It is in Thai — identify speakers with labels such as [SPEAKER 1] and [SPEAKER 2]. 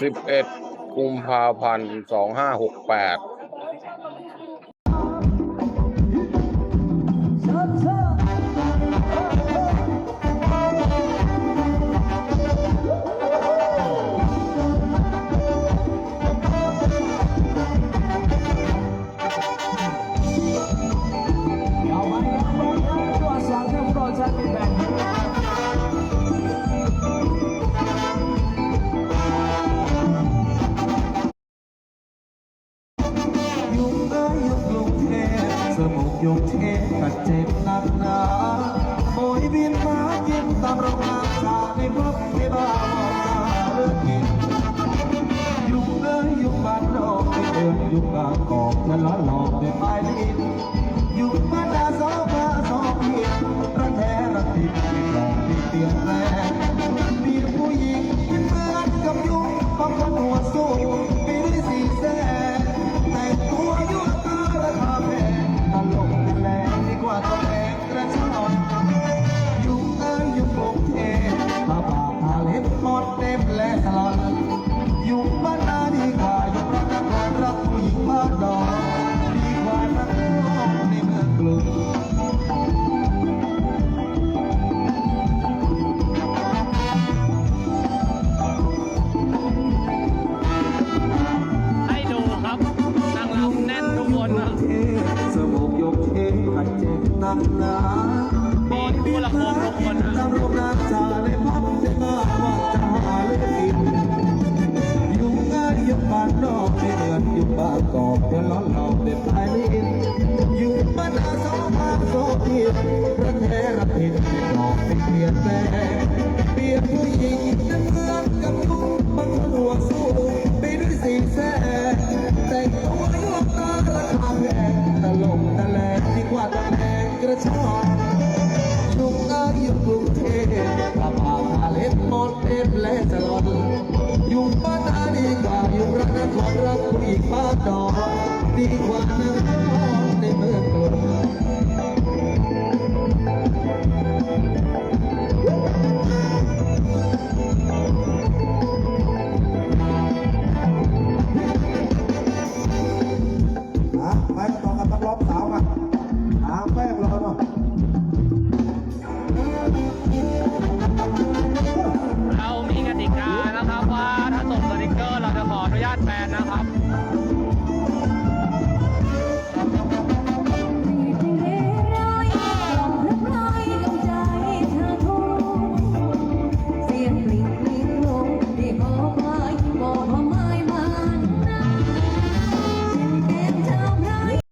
[SPEAKER 1] สิบเอ็ดกุมภาพันธ์สองห้าหกแปด
[SPEAKER 2] สมุ
[SPEAKER 3] กยุงเทพกัดเจ็บหนักหนาโอยบินมากินตามโรงงานชาในพบในบ้านเลือกกินยุงเอ้ยยุงบ้านนอกไปเดินยุงบางกอกนั่นละหลอกด้วยปลายลิ้นยุงบ้านนาสองมาสองเพียงระแทระติดไม่ลองที่เตียง เต็มและตลอดอยู่บ้านนาดีกว่าอยู่รักนครรักผู้หญิงบ้านดอกดีกว่านักร้องในเมืองกรุง
[SPEAKER 4] ให้ดูครับนางรำแน่นทุกคนนะ
[SPEAKER 3] เทสมกยกเทขัดเจ็บหนักหนา
[SPEAKER 4] มีผู้ละครทุกคนา
[SPEAKER 3] กอกเพื่อล้อหลอกเด็ดปลายลิ้นอยู่บ้านนาสองมาสองเพียงรักแท้รักผิดไม่หลอกไม่เปลี่ยนแปลงเปลี่ยนผู้หญิงนั้นเหมือนกับยุงบางคนหัวสู้ไปด้วยสีแสแต่งตัวยั่วตาราคาแพงตลกตะแลงดีกว่าตะแลงกระชอกยุงอายุกรุงเทพกระพาพาเล็บหมดเต็มและตลอ อยู่บ้านอาดีกว่าอยู่รักนครรักคุณอีกบ้านดอกดีกว่านักร้องในเมือง